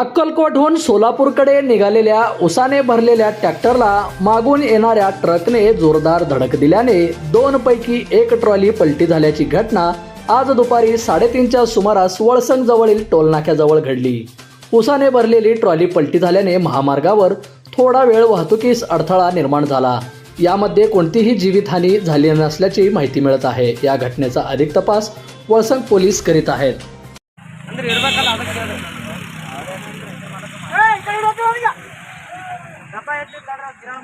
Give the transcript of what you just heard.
अक्कलकोटहून सोलापूरकडे निघालेल्या उसाने भरलेल्या ट्रॅक्टरला मागून येणाऱ्या ट्रकने जोरदार धडक दिल्याने दोन पैकी एक ट्रॉली पलटी झाल्याची घटना आज दुपारी साडेतीनच्या सुमारास वळसंग जवळील टोलनाक्याजवळ घडली. उसाने भरलेली ट्रॉली पलटी झाल्याने महामार्गावर थोडा वेळ वाहतुकीस अडथळा निर्माण झाला. यामध्ये कोणतीही जीवितहानी झाली नसल्याची माहिती मिळत आहे. या घटनेचा अधिक तपास वळसंग पोलीस करीत आहेत. ದಪ್ಪ ಎತ್ತಿದ್ದಾರ ಕಿರಣ